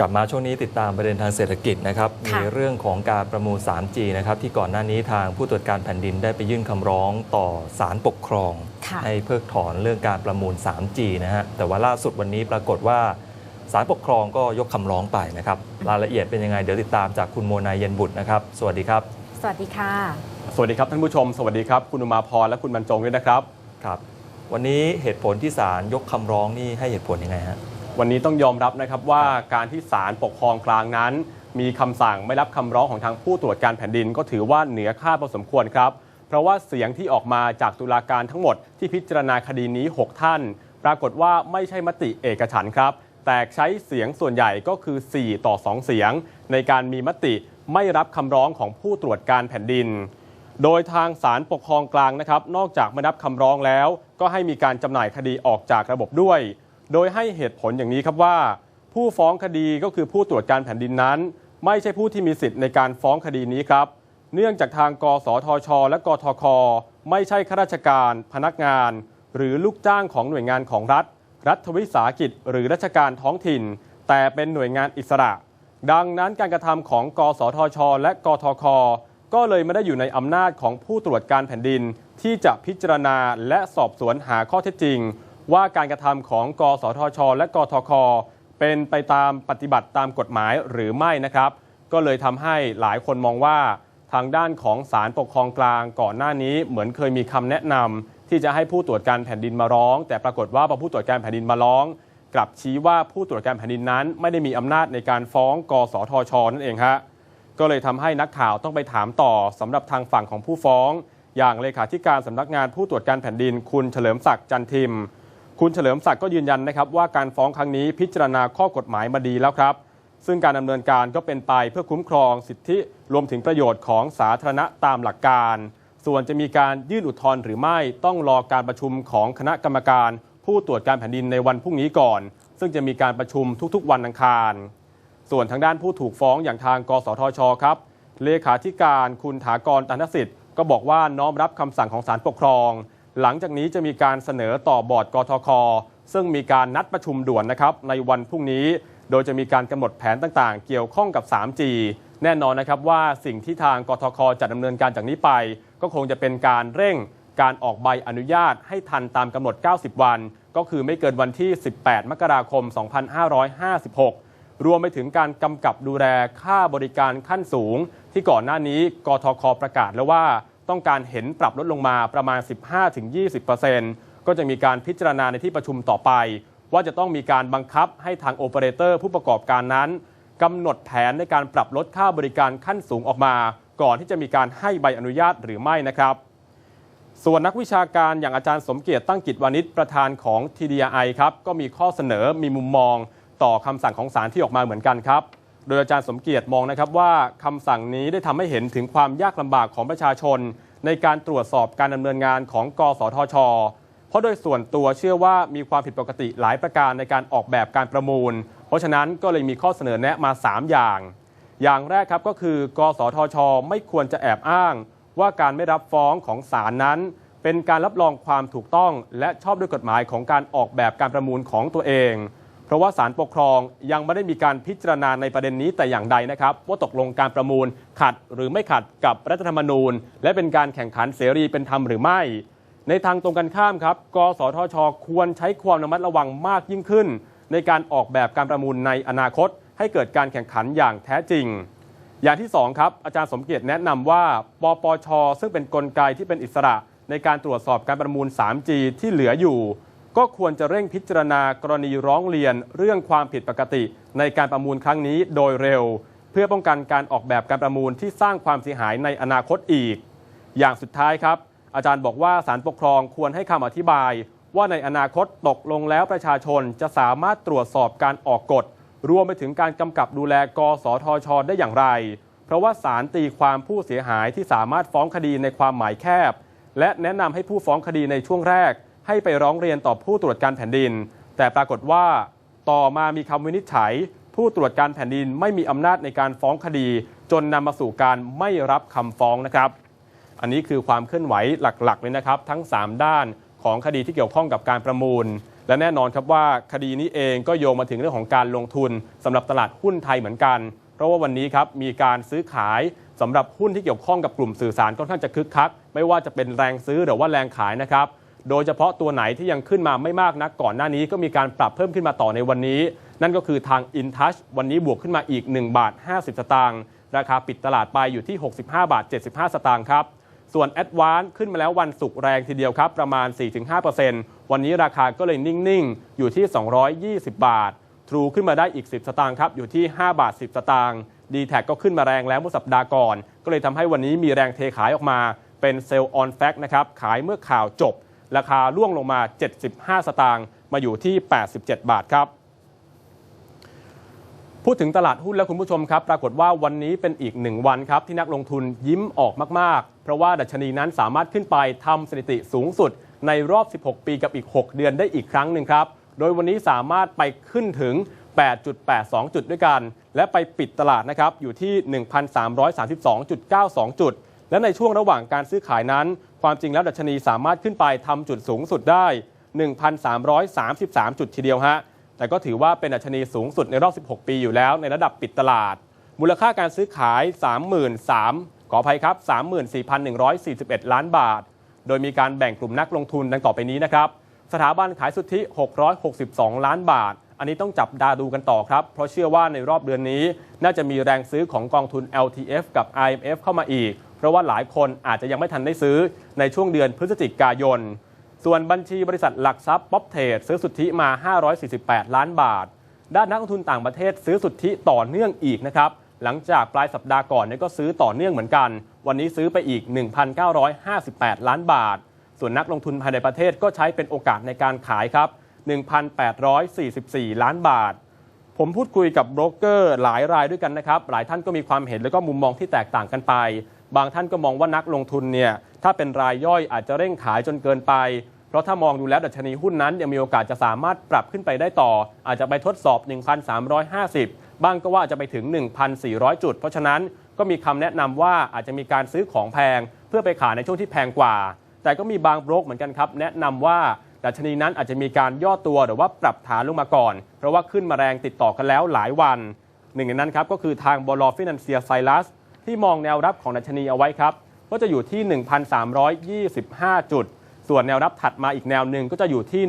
กลับมาช่วงนี้ติดตามประเด็นทางเศรษฐกิจนะครับมีค่ะเรื่องของการประมูล 3G นะครับที่ก่อนหน้านี้ทางผู้ตรวจการแผ่นดินได้ไปยื่นคำร้องต่อศาลปกครองค่ะให้เพิกถอนเรื่องการประมูล 3G นะฮะแต่ว่าล่าสุดวันนี้ปรากฏว่าศาลปกครองก็ยกคำร้องไปนะครับรายละเอียดเป็นยังไงเดี๋ยวติดตามจากคุณโมนายเย็นบุตรนะครับ สวัสดีครับ สวัสดีค่ะ สวัสดีครับท่านผู้ชม สวัสดีครับ คุณอุมาพรและคุณบรรจงด้วยนะครับครับ วันนี้เหตุผลที่ศาลยกคำร้องนี่ให้เหตุผลยังไงฮะ วันนี้ต้องยอมรับนะครับว่าการที่ศาลปกครองกลางนั้น มีคำสั่งไม่รับคำร้องของทางผู้ตรวจการแผ่นดิน ก็ถือว่าเหนือค่าพอสมควรครับ เพราะว่าเสียงที่ออกมาจากตุลาการทั้งหมดที่พิจารณาคดีนี้ 6 ท่าน ปรากฏว่าไม่ใช่มติเอกฉันครับ แต่ใช้เสียงส่วนใหญ่ก็คือ 4 ต่อ 2 เสียง ในการมีมติไม่รับคำร้องของผู้ตรวจการแผ่นดิน โดยทางศาลปกครองกลางนะครับ นอกจากไม่รับคำร้องแล้ว ก็ให้มีการจำหน่ายคดีออกจากระบบด้วย โดยให้เหตุผลอย่างนี้ครับว่า ผู้ฟ้องคดีก็คือผู้ตรวจการแผ่นดินนั้น ไม่ใช่ผู้ที่มีสิทธิ์ในการฟ้องคดีนี้ครับ เนื่องจากทางกสทช และกทค ไม่ใช่ข้าราชการ พนักงาน หรือลูกจ้างของหน่วยงานของรัฐ รัฐวิสาหกิจ หรือราชการท้องถิ่น แต่เป็นหน่วยงานอิสระ ดังนั้นการกระทำของกสทช และกทค ก็เลยไม่ได้อยู่ในอำนาจของผู้ตรวจการแผ่นดิน ที่จะพิจารณาและสอบสวนหาข้อเท็จจริง ว่าการกระทำของกสทช และกทค เป็นไปตามปฏิบัติตามกฎหมายหรือไม่นะครับ ก็เลยทำให้หลายคนมองว่าทางด้านของศาลปกครองกลางก่อนหน้านี้เหมือนเคยมีคำแนะนำที่จะให้ผู้ตรวจการแผ่นดินมาร้อง แต่ปรากฏว่าพอผู้ตรวจการแผ่นดินมาร้อง กลับชี้ว่าผู้ตรวจการแผ่นดินนั้น ไม่ได้มีอำนาจในการฟ้อง กสทช นั่นเองฮะก็เลยทำให้นักข่าวต้องไปถามต่อสำหรับทางฝั่งของผู้ฟ้อง อย่างเลขาธิการสำนักงานผู้ตรวจการแผ่นดินคุณเฉลิมศักดิ์จันทิม คุณเฉลิมศักดิ์ก็ยืนยันนะครับว่าการฟ้องครั้งนี้พิจารณาข้อกฎหมายมาดีแล้วครับ ซึ่งการดำเนินการก็เป็นไปเพื่อคุ้มครองสิทธิรวมถึงประโยชน์ของสาธารณะตามหลักการ ส่วนจะมีการยื่นอุทธรณ์หรือไม่ต้องรอการประชุมของคณะกรรมการ ผู้ตรวจการแผ่นดินในวันพรุ่งนี้ก่อน ซึ่งจะมีการประชุมทุกๆ วันอังคาร ส่วนทางด้านผู้ถูกฟ้องอย่างทางกสทชครับเลขาธิการคุณถากรตันทสิทธิ์ก็บอกว่าน้อมรับคำสั่งของศาลปกครอง หลังจากนี้จะมีการเสนอต่อบอร์ดกทค ซึ่งมีการนัดประชุมด่วนนะครับในวันพรุ่งนี้ โดยจะมีการกำหนดแผนต่างๆ เกี่ยวข้องกับ 3G แน่นอนนะครับว่าสิ่งที่ทางกทคจะดำเนินการจากนี้ไป ก็คงจะเป็นการเร่งการออกใบอนุญาตให้ทันตามกำหนด 90 วัน ก็คือไม่เกินวันที่ 18 มกราคม 2556 รวมไปถึงการกำกับดูแลค่าบริการขั้นสูง ที่ก่อนหน้านี้กทคประกาศแล้วว่า ต้องการเห็นปรับลดลงมาประมาณ 15-20%ก็จะมีการพิจารณาในที่ประชุมต่อไป ว่าจะต้องมีการบังคับให้ทางโอเปอเรเตอร์ผู้ประกอบการนั้นกำหนดแผนในการปรับลดค่าบริการขั้นสูงออกมา ก่อนที่จะมีการให้ใบอนุญาตหรือไม่นะครับ ส่วนนักวิชาการอย่างอาจารย์สมเกียรติตั้งกิจวานิชประธานของ TDI ครับก็มีข้อเสนอมีมุมมองต่อคำสั่งของศาลที่ออกมาเหมือนกันครับ โดยอาจารย์สมเกียรติมองนะครับว่าคำสั่งนี้ได้ทำให้เห็นถึงความยากลำบากของประชาชน ในการตรวจสอบการดำเนินงานของกสทช เพราะโดยส่วนตัวเชื่อว่ามีความผิดปกติหลายประการในการออกแบบการประมูล เพราะฉะนั้นก็เลยมีข้อเสนอแนะมา 3 อย่าง อย่างแรกครับก็คือ กสทช ไม่ควรจะแอบอ้าง ว่าการไม่รับฟ้องของศาลนั้น เป็นการรับรองความถูกต้อง และชอบด้วยกฎหมายของการออกแบบการประมูลของตัวเอง เพราะว่าศาลปกครองยังไม่ได้มีการพิจารณาในประเด็นนี้แต่อย่างใดนะครับ ว่าตกลงการประมูลขัดหรือไม่ขัดกับรัฐธรรมนูญ และเป็นการแข่งขันเสรีเป็นธรรมหรือไม่ ในทางตรงกันข้ามครับกสทช ควรใช้ความระมัดระวังมากยิ่งขึ้น ในการออกแบบการประมูลในอนาคต ให้เกิดการแข่งขันอย่างแท้จริง อย่างที่2ครับอาจารย์สมเกียรติแนะนำว่าปปชซึ่งเป็นนกลไกที่เป็นอิสระ ในการตรวจสอบการประมูล 3G ที่เหลืออยู่ ก็ควรจะเร่งพิจารณากรณีร้องเรียนเรื่องความผิดปกติ ในการประมูลครั้งนี้โดยเร็ว เพื่อป้องกันการออกแบบการประมูลที่สร้างความเสียหายในอนาคตอีก อย่างสุดท้ายครับ อาจารย์บอกว่าศาลปกครองควรให้คำอธิบาย ว่าในอนาคตตกลงแล้วประชาชนจะสามารถตรวจสอบการออกกฎ รวมไปถึงการกำกับดูแลกสทช ได้อย่างไร เพราะว่าศาลตีความผู้เสียหายที่สามารถฟ้องคดีในความหมายแคบ และแนะนำให้ผู้ฟ้องคดีในช่วงแรก ให้ไปร้องเรียนต่อผู้ตรวจการแผ่นดิน แต่ปรากฏว่า ต่อมามีคำวินิจฉัย ผู้ตรวจการแผ่นดินไม่มีอำนาจในการฟ้องคดี จนนำมาสู่การไม่รับคำฟ้องนะครับ อันนี้คือความเคลื่อนไหวหลักๆเลยนะครับทั้ง 3 ด้านของคดีที่เกี่ยวข้องกับการประมูล และแน่นอนครับว่าคดีนี้เองก็โยงมาถึงเรื่องของการลงทุนสำหรับตลาดหุ้นไทยเหมือนกัน เพราะว่าวันนี้ครับมีการซื้อขายสำหรับหุ้นที่เกี่ยวข้องกับกลุ่มสื่อสารค่อนข้างจะคึกคัก ไม่ว่าจะเป็นแรงซื้อหรือว่าแรงขายนะครับ โดยเฉพาะตัวไหนที่ยังขึ้นมาไม่มากนักก่อนหน้านี้ก็มีการปรับเพิ่มขึ้นมาต่อในวันนี้ นั่นก็คือทาง InTouch วันนี้บวกขึ้นมาอีก 1 บาท 50 สตางค์ราคาปิดตลาดไปอยู่ที่ 65 บาท 75 สตางค์ครับส่วน a d v a n c e ขึ้นมาแล้ววันศุกร์แรงทีเดียวครับ ประมาณ 4-5%วันนี้ราคาก็เลยนิ่ง ๆ อยู่ที่ 220 บาท True ขึ้นมาได้อีก 10 สตางค์ครับ อยู่ที่ 5 บาท 10 สตางค์ d t แทก็ขึ้นมาแรงแล้วเมื่อสัปดาห์ก่อน ก็เลยทำให้วันนี้มีแรงเทขายออกมาเป็นเซลล์ออนแฟกนะครับ ขายเมื่อข่าวจบ ราคาร่วงลงมา 75 สตางค์มาอยู่ที่ 87 บาทครับ พูดถึงตลาดหุ้นแล้วคุณผู้ชมครับ ปรากฏว่าวันนี้เป็นอีกหนึ่งวันครับ ที่นักลงทุนยิ้มออกมาก ๆ เพราะว่าดัชนีนั้นสามารถขึ้นไปทำสถิติสูงสุด ในรอบ 16 ปีกับอีก 6 เดือนได้อีกครั้งหนึ่งครับ โดยวันนี้สามารถไปขึ้นถึง 8.82 จุดด้วยกัน และไปปิดตลาดนะครับอยู่ที่ 1,332.92 จุด และในช่วงระหว่างการซื้อขายนั้น ความจริงแล้วดัชนีสามารถขึ้นไปทำจุดสูงสุดได้ 1,333 จุดทีเดียวฮะ แต่ก็ถือว่าเป็นดัชนีสูงสุดในรอบ 16 ปีอยู่แล้วในระดับปิดตลาด มูลค่าการซื้อขาย 33,000ขออภัยครับ 34,141 ล้านบาท โดยมีการแบ่งกลุ่มนักลงทุนดังต่อไปนี้นะครับ สถาบันขายสุทธิ 662 ล้านบาทอันนี้ต้องจับดาดูกันต่อครับ เพราะเชื่อว่าในรอบเดือนนี้ น่าจะมีแรงซื้อของกองทุน LTF กับ IMF เข้ามาอีก เพราะว่าหลายคนอาจจะยังไม่ทันได้ซื้อในช่วงเดือนพฤศจิกายน ส่วนบัญชีบริษัทหลักทรัพย์ป๊อปเทรดซื้อสุทธิมา 548 ล้านบาท ด้านนักลงทุนต่างประเทศซื้อสุทธิต่อเนื่องอีกนะครับหลังจากปลายสัปดาห์ก่อนเนี่ยก็ซื้อต่อเนื่องเหมือนกัน วันนี้ซื้อไปอีก 1,958 ล้านบาท ส่วนนักลงทุนภายในประเทศก็ใช้เป็นโอกาสในการขายครับ 1,844 ล้านบาท ผมพูดคุยกับโบรกเกอร์หลายรายด้วยกันนะครับ หลายท่านก็มีความเห็นและก็มุมมองที่แตกต่างกันไป บางท่านก็มองว่านักลงทุนเนี่ยถ้าเป็นรายย่อยอาจจะเร่งขายจนเกินไป เพราะถ้ามองดูแล้วดัชนีหุ้นนั้นยังมีโอกาสจะสามารถปรับขึ้นไปได้ต่อ อาจจะไปทดสอบ 1,350 บ้างก็ว่าจะไปถึง 1,400 จุด เพราะฉะนั้นก็มีคำแนะนำว่าอาจจะมีการซื้อของแพง เพื่อไปขายในช่วงที่แพงกว่า แต่ก็มีบางโบรกเหมือนกันครับ แนะนำว่าดัชนีนั้นอาจจะมีการย่อตัวหรือว่าปรับฐานลงมาก่อน เพราะว่าขึ้นมาแรงติดต่อกันแล้วหลายวัน หนึ่งในนั้นครับก็คือทางบอลฟินันเซียไซรัส ที่มองแนวรับของดัชนีเอาไว้ครับ ก็จะอยู่ที่ 1,325 จุด ส่วนแนวรับถัดมาอีกแนวหนึ่งก็จะอยู่ที่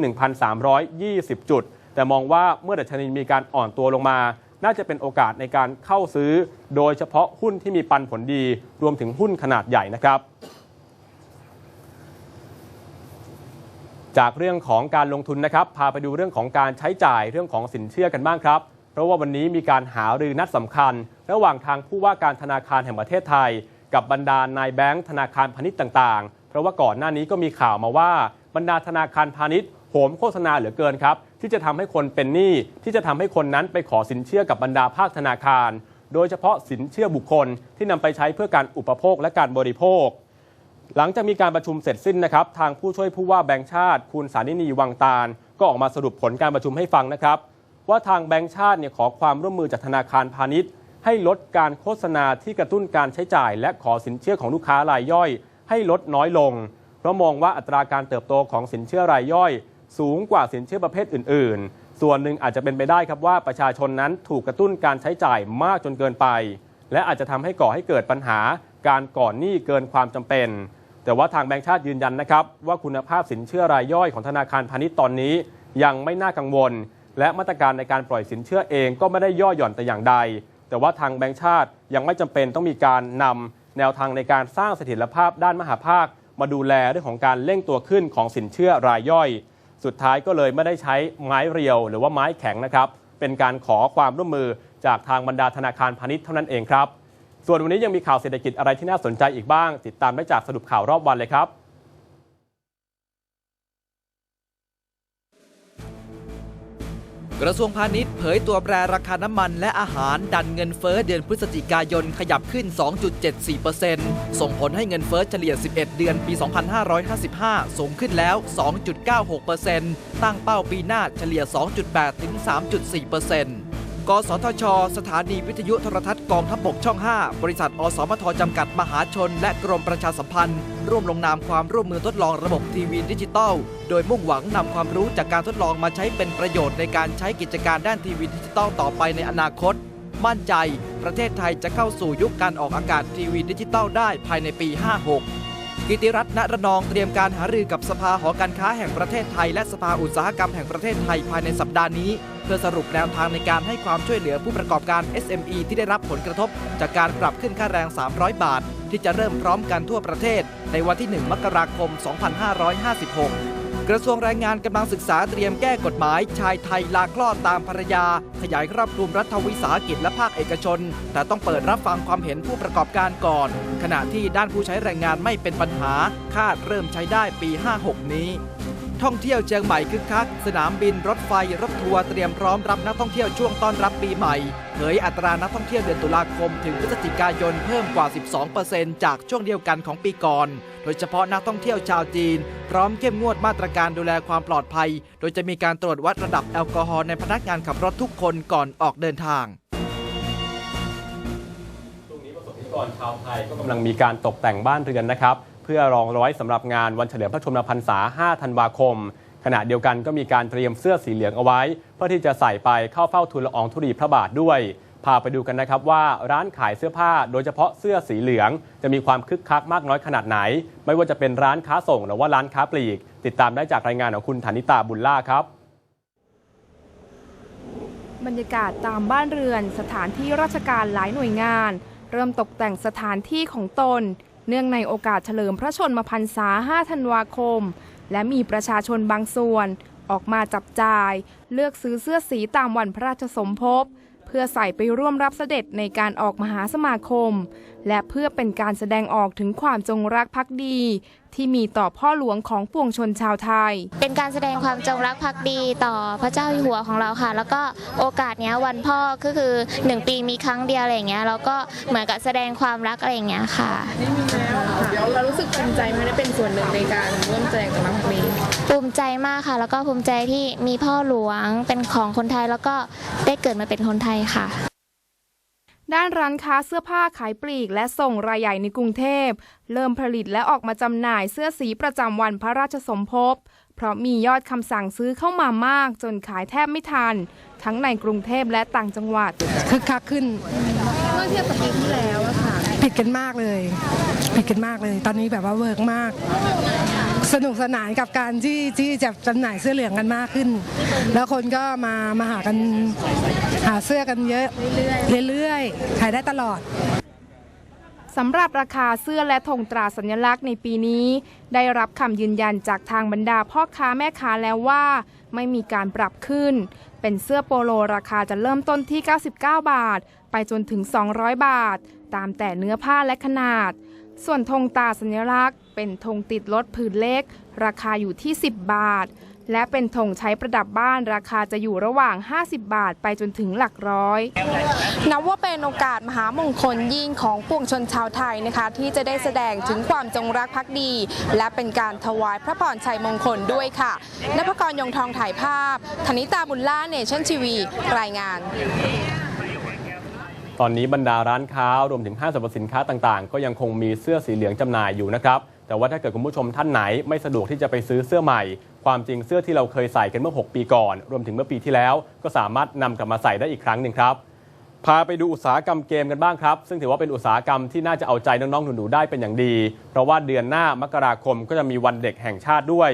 1,320 จุด แต่มองว่าเมื่อดัชนีมีการอ่อนตัวลงมา น่าจะเป็นโอกาสในการเข้าซื้อ โดยเฉพาะหุ้นที่มีปันผลดี รวมถึงหุ้นขนาดใหญ่นะครับจากเรื่องของการลงทุนนะครับ พาไปดูเรื่องของการใช้จ่ายเรื่องของสินเชื่อกันบ้างครับ ราะว่าวันนี้มีการหารือนัดสำคัญ ระหว่างทางผู้ว่าการธนาคารแห่งประเทศไทย กับบรรดานายแบงค์ธนาคารพาณิชย์ต่างๆ เพราะว่าก่อนหน้านี้ก็มีข่าวมาว่าบรรดาธนาคารพาณิชย์โหมโฆษณาเหลือเกินครับ ที่จะทำให้คนเป็นหนี้ที่จะทำให้คนนั้นไปขอสินเชื่อกับบรรดาภาคธนาคาร โดยเฉพาะสินเชื่อบุคคลที่นำไปใช้เพื่อการอุปโภคและการบริโภค หลังจากมีการประชุมเสร็จสิ้นนะครับทางผู้ช่วยผู้ว่าแบงค์ชาติ คุณสานินีวังตาลก็ออกมาสรุปผลการประชุมให้ฟังนะครับ ว่าทางแบงค์ชาติเนี่ยขอความร่วมมือจากธนาคารพาณิชย์ ให้ลดการโฆษณาที่กระตุ้นการใช้จ่าย และขอสินเชื่อของลูกค้ารายย่อย ให้ลดน้อยลง เพราะมองว่าอัตราการเติบโตของสินเชื่อรายย่อย สูงกว่าสินเชื่อประเภทอื่น ๆ ส่วนหนึ่งอาจจะเป็นไปได้ครับว่าประชาชนนั้นถูกกระตุ้นการใช้จ่ายมากจนเกินไป และอาจจะทำให้ก่อให้เกิดปัญหาการก่อนหนี้เกินความจำเป็น แต่ว่าทางแบงก์ชาติยืนยันนะครับว่าคุณภาพสินเชื่อรายย่อยของธนาคารพาณิชย์ตอนนี้ ยังไม่น่ากังวล และมาตรการในการปล่อยสินเชื่อเองก็ไม่ได้ย่อหย่อนแต่อย่างใด แต่ว่าทางแบงก์ชาติยังไม่จำเป็นต้องมีการนำแนวทางในการสร้างเสถียรภาพด้านมหาภาค มาดูแลเรื่องของการเร่งตัวขึ้นของสินเชื่อรายย่อย สุดท้ายก็เลยไม่ได้ใช้ไม้เรียว หรือว่าไม้แข็งนะครับ เป็นการขอความร่วมมือจากทางบรรดาธนาคารพาณิชย์เท่านั้นเองครับ ส่วนวันนี้ยังมีข่าวเศรษฐกิจอะไรที่น่าสนใจอีกบ้าง ติดตามได้จากสรุปข่าวรอบวันเลยครับ กระทรวงพาณิชย์เผยตัวแปรราคาน้ำมันและอาหารดันเงินเฟ้อเดือนพฤศจิกายนขยับขึ้น 2.74%ส่งผลให้เงินเฟ้อเฉลี่ย 11 เดือนปี 2555 สูงขึ้นแล้ว 2.96%ตั้งเป้าปีหน้าเฉลี่ย 2.8 ถึง 3.4% กสทช สถานีวิทยุโทรทัศน์กองทัพบกช่อง 5 บริษัท อสมทจำกัดมหาชน และกรมประชาสัมพันธ์ ร่วมลงนามความร่วมมือทดลองระบบทีวีดิจิตอล โดยมุ่งหวังนำความรู้จากการทดลองมาใช้เป็นประโยชน์ในการใช้กิจการด้านทีวีดิจิตอลต่อไปในอนาคต มั่นใจ ประเทศไทยจะเข้าสู่ยุคการออกอากาศทีวีดิจิตอลได้ภายในปี 56กิติรัตน์ณระนองเตรียมการหารือกับสภาหอการค้าแห่งประเทศไทย และสภาอุตสาหกรรมแห่งประเทศไทยภายในสัปดาห์นี้ เพื่อสรุปแนวทางในการให้ความช่วยเหลือผู้ประกอบการ SME ที่ได้รับผลกระทบ จากการปรับขึ้นค่าแรง 300 บาท ที่จะเริ่มพร้อมกันทั่วประเทศ ในวันที่ 1 มกราคม 2556กระทรวงแรงงานกำลังศึกษาเตรียมแก้กฎหมาย ชายไทยลาคลอดตามภรรยา ขยายครอบคลุมรัฐวิสาหกิจและภาคเอกชน แต่ต้องเปิดรับฟังความเห็นผู้ประกอบการก่อน ขณะที่ด้านผู้ใช้แรงงานไม่เป็นปัญหา คาดเริ่มใช้ได้ปี 56 นี้ ท่องเที่ยวเชียงใหม่คึกคัก สนามบินรถไฟรถทัวร์เตรียมพร้อมรับนักท่องเที่ยวช่วงต้อนรับปีใหม่ เผยอัตรานักท่องเที่ยวเดือนตุลาคม ถึงพฤศจิกายนเพิ่มกว่า 12%จากช่วงเดียวกันของปีก่อน โดยเฉพาะนักท่องเที่ยวชาวจีน พร้อมเข้มงวดมาตรการดูแลความปลอดภัย โดยจะมีการตรวจวัดระดับแอลกอฮอล์ในพนักงานขับรถทุกคนก่อนออกเดินทางช่วงนี้ประสบนิกรชาวไทยก็กำลังมีการตกแต่งบ้านเรือนนะครับ เพื่อรองร้อยสำหรับงานวันเฉลิมพระชนมพรรษา 5 ธันวาคม ขณะเดียวกันก็มีการเตรียมเสื้อสีเหลืองเอาไว้ เพื่อที่จะใส่ไปเข้าเฝ้าทูลละอองธุลีพระบาทด้วย พาไปดูกันนะครับว่าร้านขายเสื้อผ้าโดยเฉพาะเสื้อสีเหลือง จะมีความคึกคักมากน้อยขนาดไหน ไม่ว่าจะเป็นร้านค้าส่งหรือว่าร้านค้าปลีก ติดตามได้จากรายงานของคุณธนิตาบุญล่าครับบรรยากาศตามบ้านเรือน สถานที่ราชการหลายหน่วยงาน เริ่มตกแต่งสถานที่ของตน เนื่องในโอกาสเฉลิมพระชนมพรรษา 5 ธันวาคม และมีประชาชนบางส่วน ออกมาจับจ่าย เลือกซื้อเสื้อสีตามวันพระราชสมภพ เพื่อใส่ไปร่วมรับเสด็จในการออกมหาสมาคม และเพื่อเป็นการแสดงออกถึงความจงรักภักดี ที่มีต่อพ่อหลวงของปวงชนชาวไทย เป็นการแสดงความจงรักภักดีต่อพระเจ้าอยู่หัวของเราค่ะ แล้วก็โอกาสเนี้ยวันพ่อก็คือ 1 ปีมีครั้งเดียวอะไรอย่างเงี้ยแล้วก็เหมือนกับแสดงความรักอะไรอย่างเงี้ยค่ะ เรารู้สึกภูมิใจไหมได้เป็นส่วนหนึ่งในการร่วมแสดงกับน้องเพลงภูมิใจมากค่ะ แล้วก็ภูมิใจที่มีพ่อหลวงเป็นของคนไทยแล้วก็ได้เกิดมาเป็นคนไทยค่ะด้านร้านค้าเสื้อผ้าขายปลีกและส่งรายใหญ่ในกรุงเทพ เริ่มผลิตและออกมาจำหน่ายเสื้อสีประจำวันพระราชสมภพ เพราะมียอดคำสั่งซื้อเข้ามามาก จนขายแทบไม่ทัน ทั้งในกรุงเทพและต่างจังหวัดคึกคักขึ้นเมื่อเทียบกับปีที่แล้วอะค่ะผิดกันมากเลย ผิดกันมากเลย ตอนนี้แบบว่าเวิร์กมาก สนุกสนานกับการที่ที่จะจำหน่ายเสื้อเหลืองกันมากขึ้น แล้วคนก็มามาหากันหาเสื้อกันเยอะเรื่อยๆขายได้ตลอดสำหรับราคาเสื้อและธงตราสัญลักษณ์ในปีนี้ ได้รับคำยืนยันจากทางบรรดาพ่อค้าแม่ค้าแล้วว่า ไม่มีการปรับขึ้น เป็นเสื้อโปโลราคาจะเริ่มต้นที่ 99 บาท ไปจนถึง 200 บาท ตามแต่เนื้อผ้าและขนาด ส่วนธงตาสัญลักษณ์ เป็นธงติดรถผืนเล็ก ราคาอยู่ที่ 10 บาท และเป็นธงใช้ประดับบ้านราคาจะอยู่ระหว่าง 50 บาทไปจนถึงหลักร้อย นับว่าเป็นโอกาสมหามงคลยิ่งของปวงชนชาวไทยนะคะ ที่จะได้แสดงถึงความจงรักภักดี และเป็นการถวายพระพรชัยมงคลด้วยค่ะนภกรยงทองถ่ายภาพธนิตาบุญล่าเนชั่นทีวี รายงาน ตอนนี้บรรดาร้านค้ารวมถึงห้างสรรพสินค้าต่างๆ ก็ยังคงมีเสื้อสีเหลืองจำหน่ายอยู่นะครับแต่ว่าถ้าเกิดคุณผู้ชมท่านไหนไม่สะดวกที่จะไปซื้อเสื้อใหม่ ความจริงเสื้อที่เราเคยใส่กันเมื่อ 6 ปีก่อน รวมถึงเมื่อปีที่แล้ว ก็สามารถนำกลับมาใส่ได้อีกครั้งหนึ่งครับพาไปดูอุตสาหกรรมเกมกันบ้างครับ ซึ่งถือว่าเป็นอุตสาหกรรมที่น่าจะเอาใจน้องๆหนูๆได้เป็นอย่างดี เพราะว่าเดือนหน้ามกราคมก็จะมีวันเด็กแห่งชาติด้วย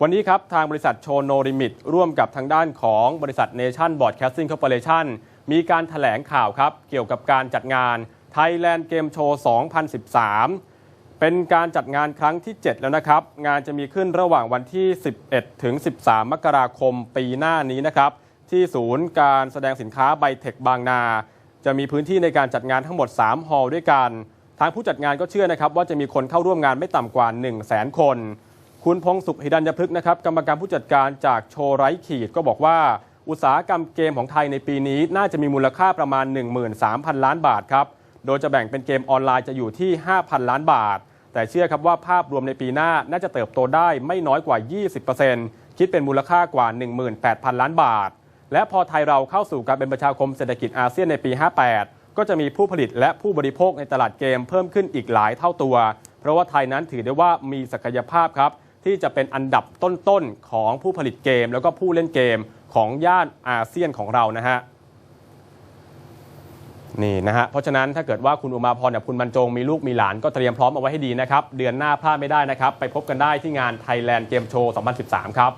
วันนี้ครับทางบริษัทโชโนริมิตร่วมกับทางด้านของบริษัท Nation Broadcasting Corporation มีการถแถลงข่าวครับ เกี่ยวกับการจัดงาน Thailand Game Show 2013 เป็นการจัดงานครั้งที่ 7 แล้วนะครับ งานจะมีขึ้นระหว่างวันที่ 11 ถึง 13 มกราคมปีหน้านี้นะครับ ที่ศูนย์การแสดงสินค้าไบเทคบางนา จะมีพื้นที่ในการจัดงานทั้งหมด 3 ฮอลล์ด้วยกัน ทางผู้จัดงานก็เชื่อนะครับ ว่าจะมีคนเข้าร่วมงานไม่ต่ำกว่า 1 0 0 0 0แสนคน คุณพงสุขหิดัญยพฤกษ์นะครับ กรรมการผู้จัดการจากโชว์ไร้ขีดก็บอกว่า อุตสาหกรรมเกมของไทยในปีนี้น่าจะมีมูลค่าประมาณ 13,000 ล้านบาทครับ โดยจะแบ่งเป็นเกมออนไลน์จะอยู่ที่ 5,000 ล้านบาท แต่เชื่อครับว่าภาพรวมในปีหน้าน่าจะเติบโตได้ไม่น้อยกว่า 20%คิดเป็นมูลค่ากว่า 18,000 ล้านบาท และพอไทยเราเข้าสู่การเป็นประชาคมเศรษฐกิจอาเซียนในปี 58 ก็จะมีผู้ผลิตและผู้บริโภคในตลาดเกมเพิ่มขึ้นอีกหลายเท่าตัว เพราะว่าไทยนั้นถือได้ว่ามีศักยภาพครับ ที่จะเป็นอันดับต้นๆของผู้ผลิตเกม แล้วก็ผู้เล่นเกมของย่านอาเซียนของเรานะฮะนี่นะฮะเพราะฉะนั้นถ้าเกิดว่าคุณอุมาพรกับคุณบรรจงมีลูกมีหลานก็เตรียมพร้อมเอาไว้ให้ดีนะครับ เดือนหน้าพลาดไม่ได้นะครับ ไปพบกันได้ที่งาน Thailand Game Show 2013 ครับ